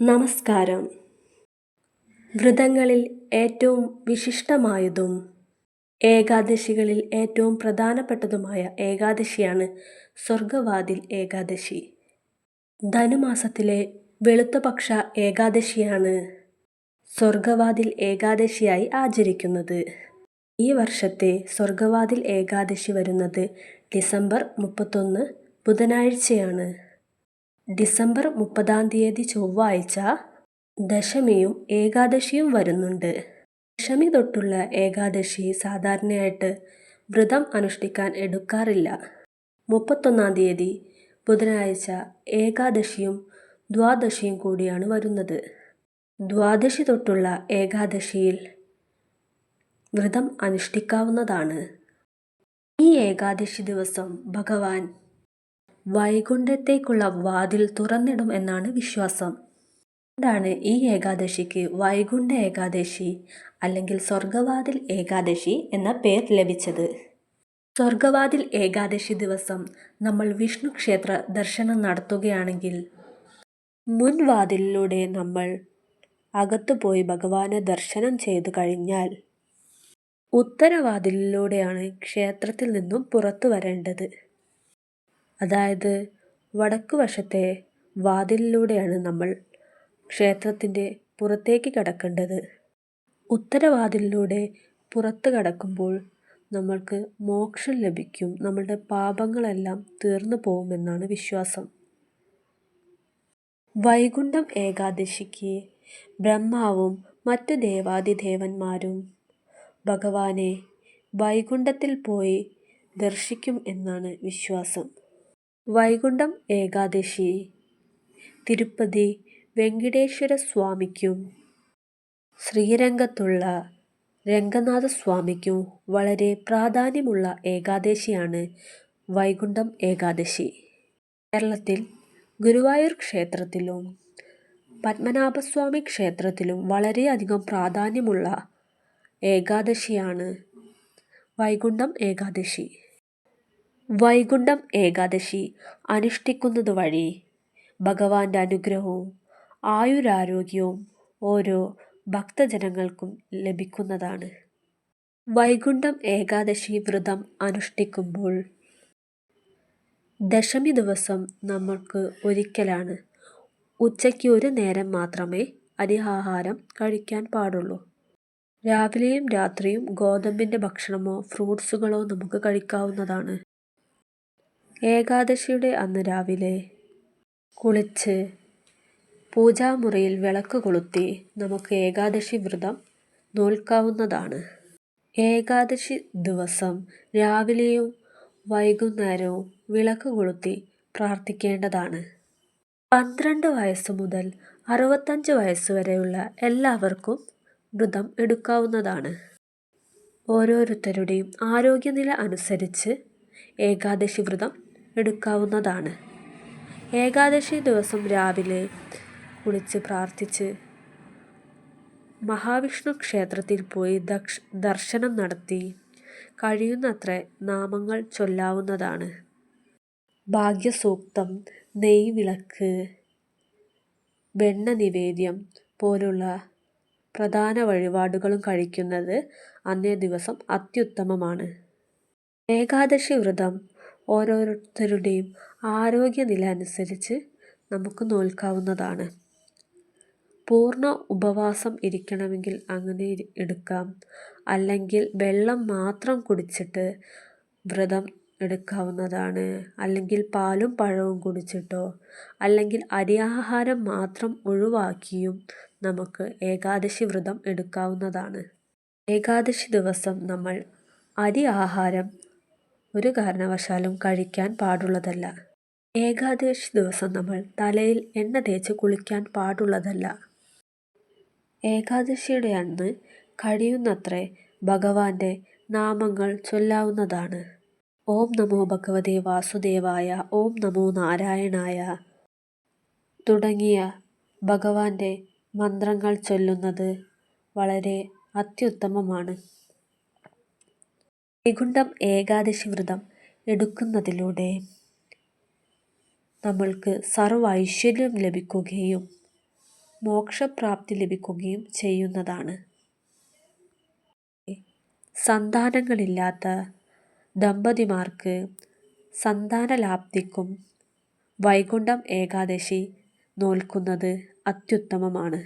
നമസ്കാരം. വ്രതങ്ങളിൽ ഏറ്റവും വിശിഷ്ടമായതും ഏകാദശികളിൽ ഏറ്റവും പ്രധാനപ്പെട്ടതുമായ ഏകാദശിയാണ് സ്വർഗവാതിൽ ഏകാദശി. ധനുമാസത്തിലെ വെളുത്തപക്ഷ ഏകാദശിയാണ് സ്വർഗവാതിൽ ഏകാദശിയായി ആചരിക്കുന്നത്. ഈ വർഷത്തെ സ്വർഗവാതിൽ ഏകാദശി വരുന്നത് ഡിസംബർ മുപ്പത്തൊന്ന് ബുധനാഴ്ചയാണ്. ഡിസംബർ മുപ്പതാം തീയതി ചൊവ്വാഴ്ച ദശമിയും ഏകാദശിയും വരുന്നുണ്ട്. ദശമി തൊട്ടുള്ള ഏകാദശി സാധാരണയായിട്ട് വ്രതം അനുഷ്ഠിക്കാൻ എടുക്കാറില്ല. മുപ്പത്തൊന്നാം തീയതി ബുധനാഴ്ച ഏകാദശിയും ദ്വാദശിയും കൂടിയാണ് വരുന്നത്. ദ്വാദശി തൊട്ടുള്ള ഏകാദശിയിൽ വ്രതം അനുഷ്ഠിക്കാവുന്നതാണ്. ഈ ഏകാദശി ദിവസം ഭഗവാൻ വൈകുണ്ഠത്തേക്കുള്ള വാതിൽ തുറന്നിടും എന്നാണ് വിശ്വാസം. അതുകൊണ്ടാണ് ഈ ഏകാദശിക്ക് വൈകുണ്ഠ ഏകാദശി അല്ലെങ്കിൽ സ്വർഗവാതിൽ ഏകാദശി എന്ന പേർ ലഭിച്ചത്? സ്വർഗവാതിൽ ഏകാദശി ദിവസം നമ്മൾ വിഷ്ണു ക്ഷേത്ര ദർശനം നടത്തുകയാണെങ്കിൽ മുൻവാതിലിലൂടെ നമ്മൾ അകത്തു പോയി ഭഗവാനെ ദർശനം ചെയ്തു കഴിഞ്ഞാൽ ഉത്തരവാതിലിലൂടെയാണ് ക്ഷേത്രത്തിൽ നിന്നും പുറത്തു വരേണ്ടത്. അതായത് വടക്കു വശത്തെ വാതിലിലൂടെയാണ് നമ്മൾ ക്ഷേത്രത്തിന്റെ പുറത്തേക്ക് കടക്കേണ്ടത്. ഉത്തരവാതിലിലൂടെ പുറത്ത് കടക്കുമ്പോൾ നമ്മൾക്ക് മോക്ഷം ലഭിക്കും. നമ്മളുടെ പാപങ്ങളെല്ലാം തീർന്നു പോകുമെന്നാണ് വിശ്വാസം. വൈകുണ്ഠം ഏകാദശിക്ക് ബ്രഹ്മാവും മറ്റു ദേവാദിദേവന്മാരും ഭഗവാനെ വൈകുണ്ഠത്തിൽ പോയി ദർശിക്കും എന്നാണ് വിശ്വാസം. വൈകുണ്ഠം ഏകാദശി. തിരുപ്പതി വെങ്കിടേശ്വര സ്വാമിക്കും ശ്രീരംഗത്തുള്ള രംഗനാഥ സ്വാമിക്കും വളരെ പ്രാധാന്യമുള്ള ഏകാദശിയാണ് വൈകുണ്ഠം ഏകാദശി. കേരളത്തിൽ ഗുരുവായൂർ ക്ഷേത്രത്തിലും പത്മനാഭസ്വാമി ക്ഷേത്രത്തിലും വളരെയധികം പ്രാധാന്യമുള്ള ഏകാദശിയാണ് വൈകുണ്ഠം ഏകാദശി. വൈകുണ്ഠം ഏകാദശി അനുഷ്ഠിക്കുന്നത് വഴി. ഭഗവാന്റെ അനുഗ്രഹവും ആയുരാരോഗ്യവും ഓരോ ഭക്തജനങ്ങൾക്കും ലഭിക്കുന്നതാണ്. വൈകുണ്ഠം ഏകാദശി വ്രതം അനുഷ്ഠിക്കുമ്പോൾ ദശമി ദിവസം നമ്മൾക്ക് ഒരിക്കലാണ്. ഉച്ചയ്ക്ക് ഒരു നേരം മാത്രമേ അരിഹാഹാരം കഴിക്കാൻ പാടുള്ളൂ. രാവിലെയും രാത്രിയും ഗോതമ്പിന്റെ ഭക്ഷണമോ ഫ്രൂട്ട്സുകളോ നമുക്ക് കഴിക്കാവുന്നതാണ്. ഏകാദശിയുടെ അന്ന് രാവിലെ കുളിച്ച് പൂജാമുറിയിൽ വിളക്ക് കൊളുത്തി നമുക്ക് ഏകാദശി വ്രതം നോൽക്കാവുന്നതാണ്. ഏകാദശി ദിവസം രാവിലെയും വൈകുന്നേരവും വിളക്ക് കൊളുത്തി പ്രാർത്ഥിക്കേണ്ടതാണ്. പന്ത്രണ്ട് വയസ്സ് മുതൽ അറുപത്തഞ്ച് വയസ്സ് വരെയുള്ള എല്ലാവർക്കും വ്രതം എടുക്കാവുന്നതാണ്. ഓരോരുത്തരുടെയും ആരോഗ്യനില അനുസരിച്ച് ഏകാദശി വ്രതം എടുക്കാവുന്നതാണ്. ഏകാദശി ദിവസം രാവിലെ കുളിച്ച് പ്രാർത്ഥിച്ച് മഹാവിഷ്ണു ക്ഷേത്രത്തിൽ പോയി ദക്ഷ ദർശനം നടത്തി. കഴിയുന്നത്ര നാമങ്ങൾ ചൊല്ലാവുന്നതാണ്. ഭാഗ്യസൂക്തം നെയ് വിളക്ക് വെണ്ണ നിവേദ്യം പോലുള്ള പ്രധാന വഴിപാടുകളും കഴിക്കുന്നത് അന്നേ ദിവസം അത്യുത്തമമാണ്. ഏകാദശി വ്രതം ഓരോരുത്തരുടെയും ആരോഗ്യനില അനുസരിച്ച് നമുക്ക് നോൽക്കാവുന്നതാണ്. പൂർണ ഉപവാസം ഇരിക്കണമെങ്കിൽ അങ്ങനെ എടുക്കാം. അല്ലെങ്കിൽ വെള്ളം മാത്രം കുടിച്ചിട്ട് വ്രതം എടുക്കാവുന്നതാണ്. അല്ലെങ്കിൽ പാലും പഴവും കുടിച്ചിട്ടോ അല്ലെങ്കിൽ അരിയാഹാരം മാത്രം ഒഴിവാക്കിയും നമുക്ക് ഏകാദശി വ്രതം എടുക്കാവുന്നതാണ്. ഏകാദശി ദിവസം നമ്മൾ അരി ആഹാരം ഒരു കാരണവശാലും കഴിക്കാൻ പാടുള്ളതല്ല. ഏകാദശി ദിവസം നമ്മൾ തലയിൽ എണ്ണ തേച്ച് കുളിക്കാൻ പാടുള്ളതല്ല. ഏകാദശിയുടെ അന്ന് കഴിയുന്നത്രേ ഭഗവാന്റെ നാമങ്ങൾ ചൊല്ലാവുന്നതാണ്. ഓം നമോ ഭഗവതേ വാസുദേവായ ഓം നമോ നാരായണായ തുടങ്ങിയ ഭഗവാന്റെ മന്ത്രങ്ങൾ ചൊല്ലുന്നത് വളരെ അത്യുത്തമമാണ്. വൈകുണ്ഠം ഏകാദശി വ്രതം എടുക്കുന്നതിലൂടെ നമ്മൾക്ക് സർവ ഐശ്വര്യം ലഭിക്കുകയും മോക്ഷപ്രാപ്തി ലഭിക്കുകയും ചെയ്യുന്നതാണ്. സന്താനങ്ങളില്ലാത്ത ദമ്പതിമാർക്ക് സന്താനലാപ്തിക്കും വൈകുണ്ഠം ഏകാദശി നോൽക്കുന്നത് അത്യുത്തമമാണ്.